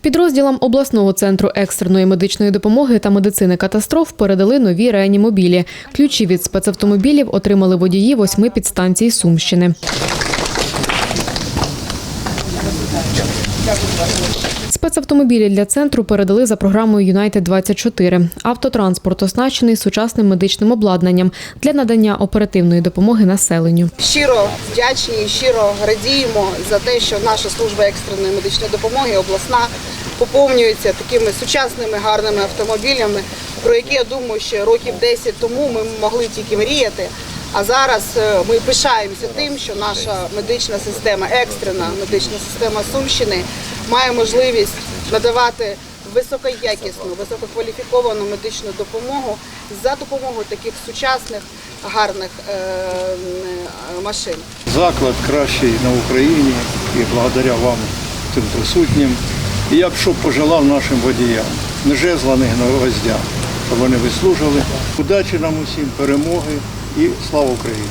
Підрозділам обласного центру екстреної медичної допомоги та медицини катастроф передали нові реанімобілі. Ключі від спецавтомобілів отримали водії восьми підстанцій Сумщини. Спецавтомобілі для центру передали за програмою Юнайтед 24 Автотранспорт оснащений сучасним медичним обладнанням для надання оперативної допомоги населенню. Щиро вдячні щиро радіємо за те, що наша служба екстреної медичної допомоги обласна поповнюється такими сучасними гарними автомобілями, про які я думаю, ще років 10 тому ми могли тільки мріяти. А зараз е, ми пишаємося тим, що наша медична система, екстрена медична система Сумщини, має можливість надавати високоякісну, висококваліфіковану медичну допомогу за допомогою таких сучасних гарних е, машин. Заклад кращий на Україні і благодаря вам тим присутнім. І я б що пожелав нашим водіям, не жезла, не гвоздя, щоб вони вислужили. Удачі нам усім, перемоги і слава Україні!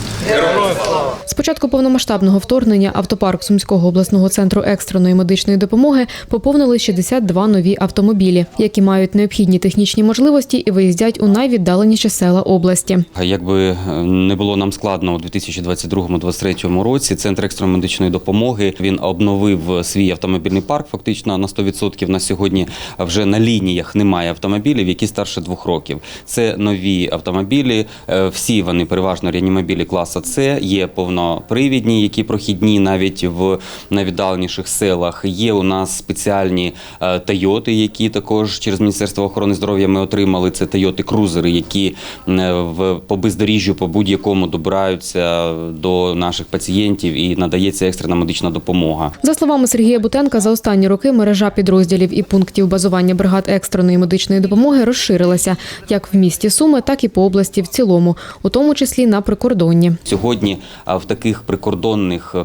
З початку повномасштабного вторгнення автопарк Сумського обласного центру екстреної медичної допомоги поповнили 62 нові автомобілі, які мають необхідні технічні можливості і виїздять у найвіддаленіші села області. Якби е, не було нам складно у 2022-2023 році, центр екстреної медичної допомоги він обновив свій автомобільний парк. Фактично на 100% на сьогодні вже на лініях немає автомобілів, які старше двох років. Це нові автомобілі. е, Всі вони переважно реанімобілі класу С. Є повнопривідні, які прохідні навіть в найвіддаленіших селах. Є у нас спеціальні е, Тойоти, які також через Міністерство охорони здоров'я ми отримали. Це Тойоти крузери, які е, в по бездоріжжю по будь-якому добираються до наших пацієнтів і надається екстрена медична допомога. За словами Сергія Бутенка, за останні роки мережа підрозділів і пунктів базування бригад екстреної медичної допомоги розширилася як в місті Суми, так і по області в цілому, у тому числі на прикордонні. Сьогодні в таких прикордонних е,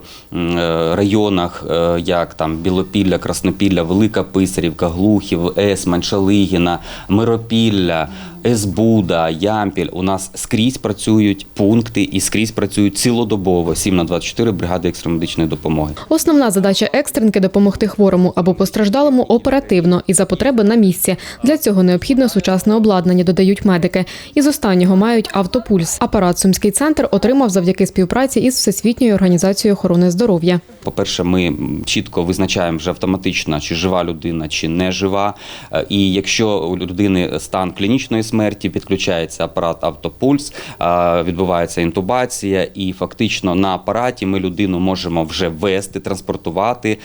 районах, е, як там Білопілля, Краснопілля, Велика Писарівка, Глухів, Ес, Шалигіна, Миропілля, Есбуда, Ямпіль, у нас скрізь працюють пункти і скрізь працюють цілодобово 7 на 24 бригади екстреної медичної допомоги. Основна задача екстренки допомогти хворому або постраждалому оперативно і за потреби на місці. Для цього необхідно сучасне обладнання, додають медики. Із останнього мають автопульс. Апарат Сумський центр отримав завдяки співпраці із Всесвітньою організацією охорони здоров'я. По-перше, ми чітко визначаємо вже автоматично, чи жива людина, чи не жива. Е, І якщо у людини стан клінічної смерті, підключається апарат автопульс, е, відбувається інтубація, і фактично на апараті ми людину можемо вже вести, транспортувати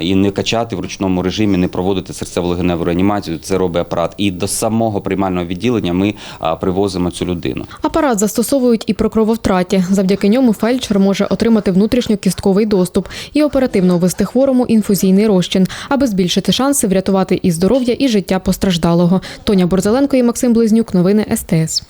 і не качати в ручному режимі, не проводити серцево-легеневу реанімацію. Це робить апарат. І до самого приймального відділення ми е, привозимо цю людину. Апарат застосовують і при крововтраті. Завдяки ньому фельдшер може отримати внутрішньокістковий доступ і оперативно ввести хворому інфузійний розчин, аби збільшити шанси врятувати і здоров'я, і життя постраждалого. Тоня Борзеленко і Максим Близнюк. Новини СТС.